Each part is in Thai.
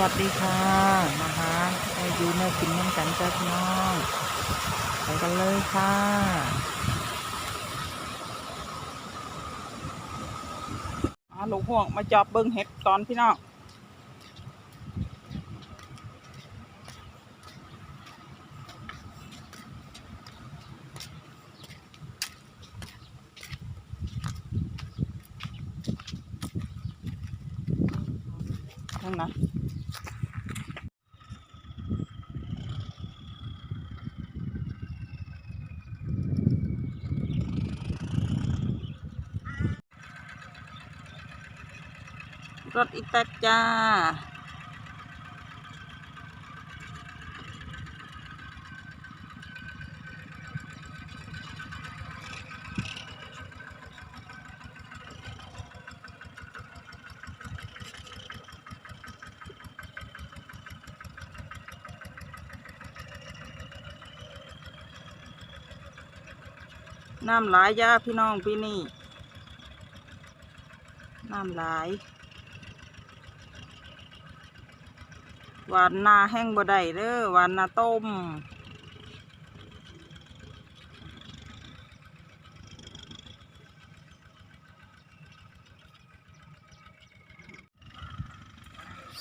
วัสดีค่ะนะคะไปดูเนื้อกินน้ำกันจ้าพี่น้องไปกันเลยค่ะอาลูกห่วงมาจับเบิ้งเห็ดก่อนพี่น้องนั่นนะ รถอีแตกจ้า น้ำหลายย่าพี่น้องพี่นี่ น้ำหลาย หวานนาแห้งบ่ได้เด้อหวานนาต้ม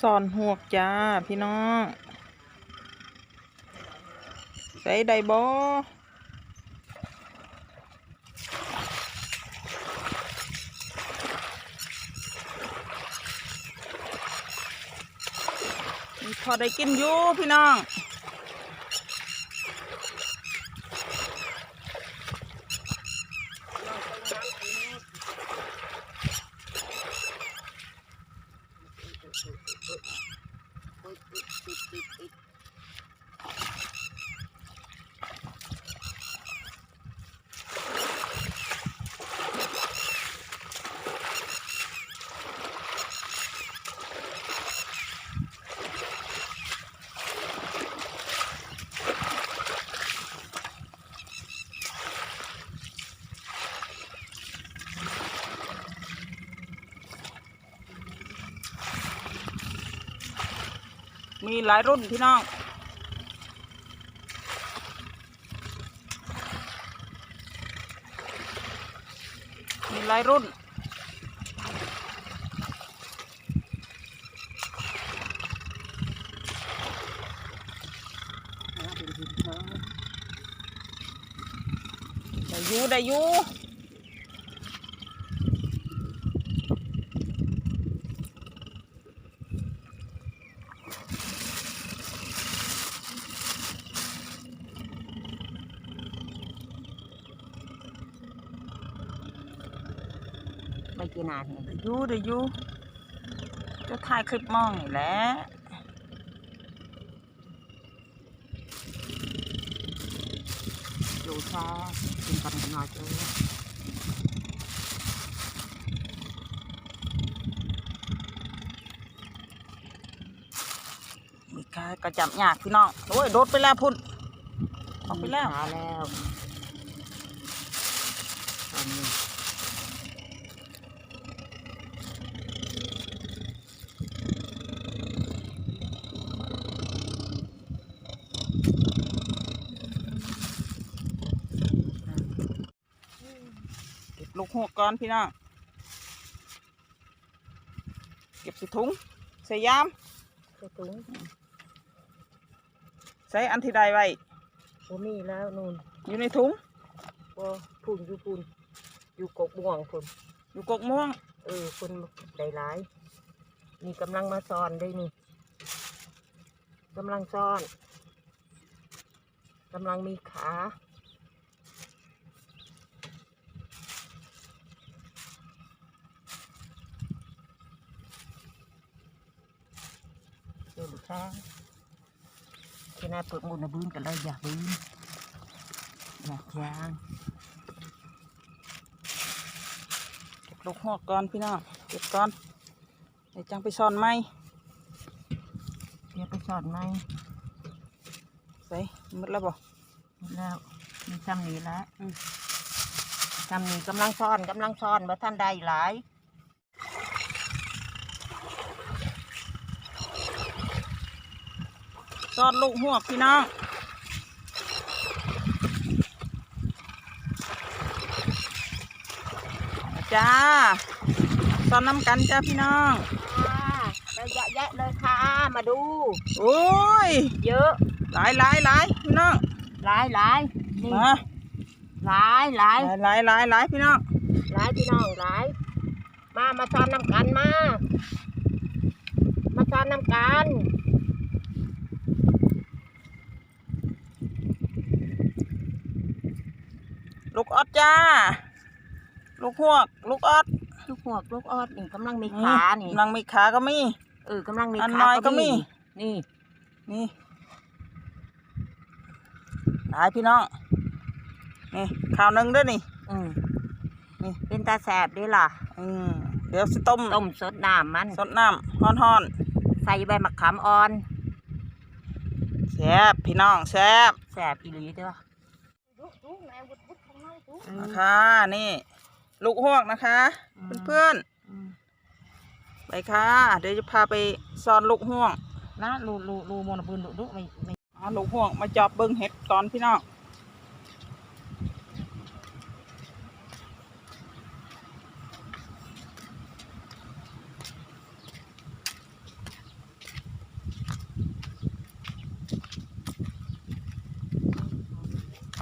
สอนหวกจ้า พี่น้อง ใส่ไดบ พอได้กินอยู่พี่น้อง มีหลายรุ่นพี่น้อง มีหลายรุ่น ได้ยูได้ยู กินอาหารได้อยู่ได้อยู่จะถ่ายคลิปมองนี่แหละอยู่ซอกินกันกันหน่อยจ้ามีกากระจับหยากพี่น้อง โอ้ย โดดไปแล้วพุ่นออกไปแล้วมาแล้ว เก็บลูกหัวก่อนพี่น้องเก็บใส่ถุงใส่ยามใส่ถุงใส่อันที่ใดไว้โอ้มีแล้วนู่นอยู่ในถุงว่าพุ่นอยู่พุ่นอยู่กกม่วงพุ่นอยู่กกม่วง เออคนได้หลายนี่กำลังมาซ่อนได้นี่กำลังซ่อนกำลังมีขา เดี๋ยวลูกค้าที่น่าเปิดหมุนนะบื้นกันเลยอยากบื้นอยากยางเก็บลูกหัวก่อนพี่น้องเก็บก่อนเดี๋ยวจังไปซ่อนไหมเดี๋ยวไปสอนไหมใส่หมดแล้วบ่หมดแล้วมีซ้ำนี้แล้วอืมซ้ำนี้กำลังซ่อนกำลังซ่อนมาท่านใดหลาย ซอดลูกหวกพี่น้องจ้าซอนน้ำกันจ้าพี่น้องค่ะได้เยอะแยะเลยค่ะ มาดู โอ้ย เยอะ หลายหลายหลายพี่น้อง หลายหลายนี่มาหลายหลายหลายหลายหลายหลายพี่น้อง หลายพี่น้องหลาย มา มาซ้อนน้ำกันมา มาซ้อนน้ำกัน กออดจ้า ลูกหวก ลูกออดลูกหัวกลูกออดนี่กำลังมีขานี่นางมีขาก็มีเออกำลังมีอันขาน้อยก็มี นี่ นี่หลายพี่น้อง นี่ข้าวหนึ่งด้วยนี่ อืมนี่ เป็นตาแสบเด้วยล่ะ อืมเดี๋ยวสิต้มต้มสดน้ำมัน สดน้ำฮ้อนฮ้อนใส่ใบมะขามอ่อนๆแซ่บพี่น้องแซ่บแสบอีหลีเด้อ นะคะนี่ ลูกหวกนะคะ เพื่อนๆไปค่ะ เดี๋ยวจะพาไปซอนลูกห่วงนะรูรูรูโมนปืนดุดุไม่ไม่เอาลูกห่วงมาจอบเบิ้งเห็ดก่อนพี่น้อง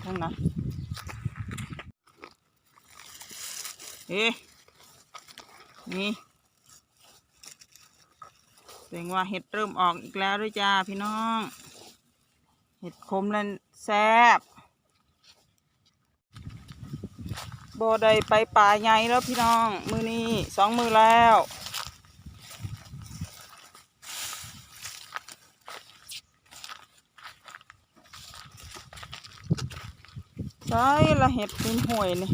นั่งนะเอ๊ะ นี่แสดงว่าเห็ดเริ่มออกอีกแล้วด้วยจ้าพี่น้อง เห็ดคมนั่นแซบโบได้ไปป่าใหญ่แล้วพี่น้อง มือนี้สองมือแล้วใช่ละเห็ดเป็นห่วยนี่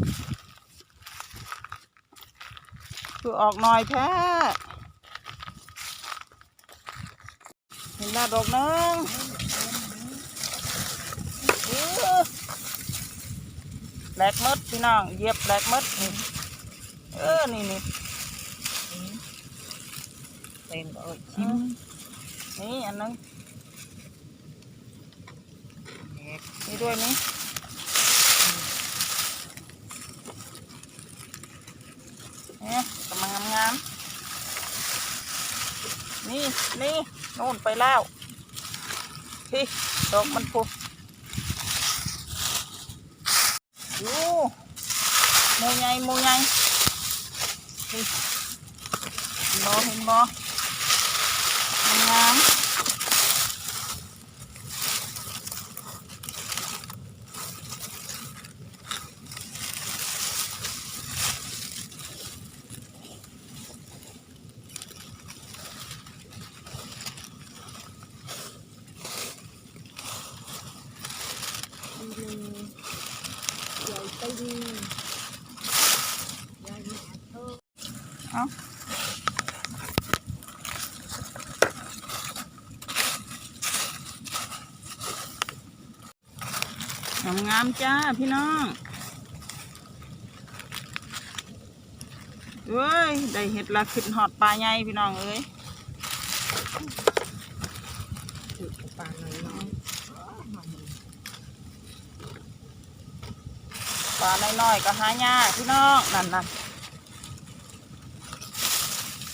คือออกหน่อยแท้เห็นแล้วดอกหนึงแหลกมดพี่น้องเหยียบแหลกมดนี่เออ นี่นี่เป็นก็เอ้ยอืมนี่อันนึงนี่ด้วยนี่เนี่ยกำลังงามๆ นี่นู่นไปแล้วพี่ดอกมันพุดูโมใหญ่โมใหญ่นี่เห็นบ่เห็นบ่งาม เอางามงามๆจ้าพี่น้องเอ้ย ได้เห็ดละขึ้นหอดปลาใหญ่พี่น้องเอ้ยปลาหน่อยน้อย ปลาน้อยๆก็หายากพี่น้องนั่นนั่น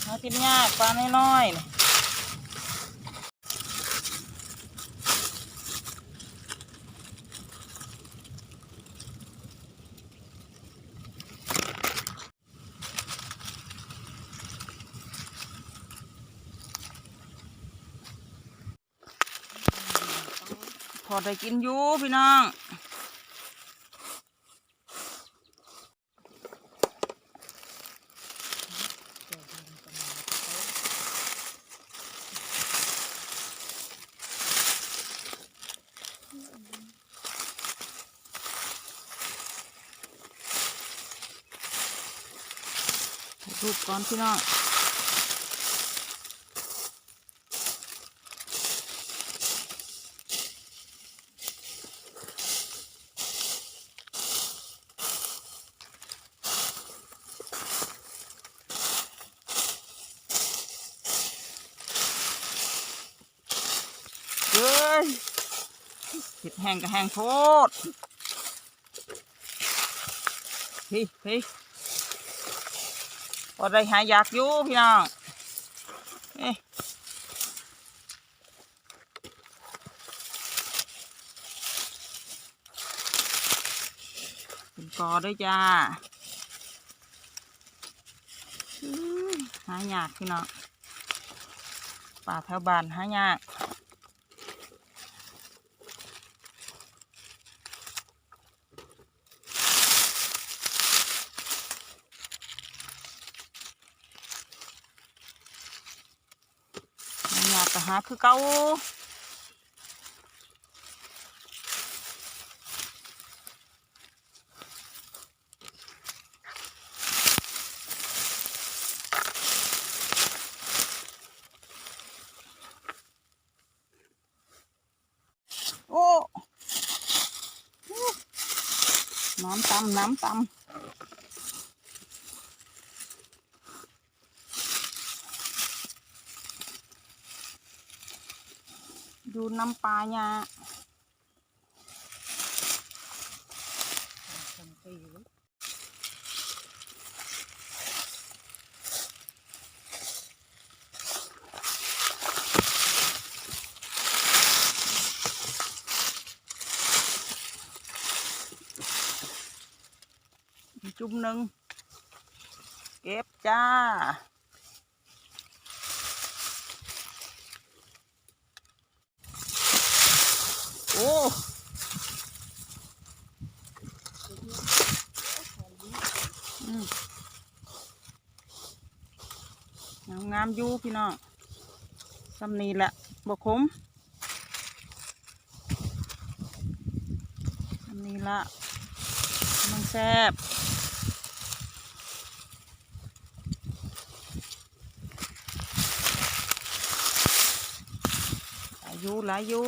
หากินยากปลาน้อยๆพอได้กินอยู่พี่น้อง รูปก่อนพี่น้องเอ้ยเห็ดแห้งก็แห้งโพดพี่พี่ พอได้หายยากอยู่พี่น้องเอ๊ะเป็นกอด้วยจ้าหายากพี่น้องป่าแถวบ้านหายาก กจะหาคือเก่าโอ้ น้ำตำน้ำตำ ดูน้ำปลาเนี่ยทำไปอยู่อีกจุ่มหนึ่งเก็บจ้า โอ้อืมงามงามๆอยู่พี่น้องสำนีแหละบกคมสำนีละมันแซ่บหลายอยู่หลายอยู่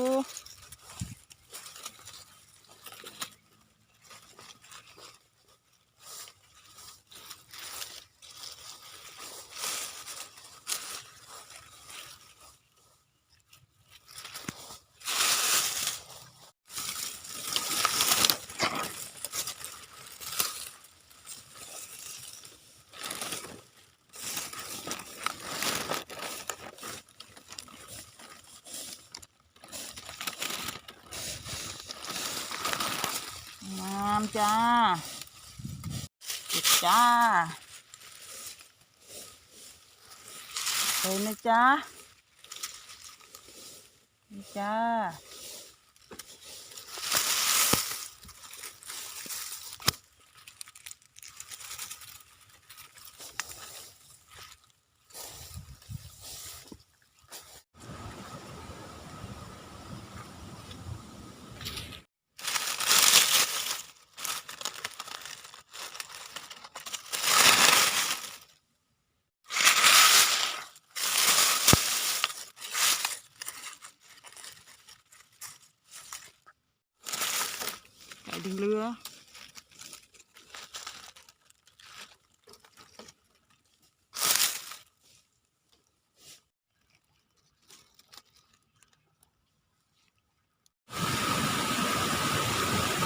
น้ำ จ้าเก็บจ้าเลยนะจ้านี่จ้า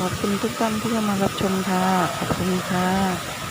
ขอบคุณทุกท่านที่เข้ามารับชมค่ะ ขอบคุณค่ะ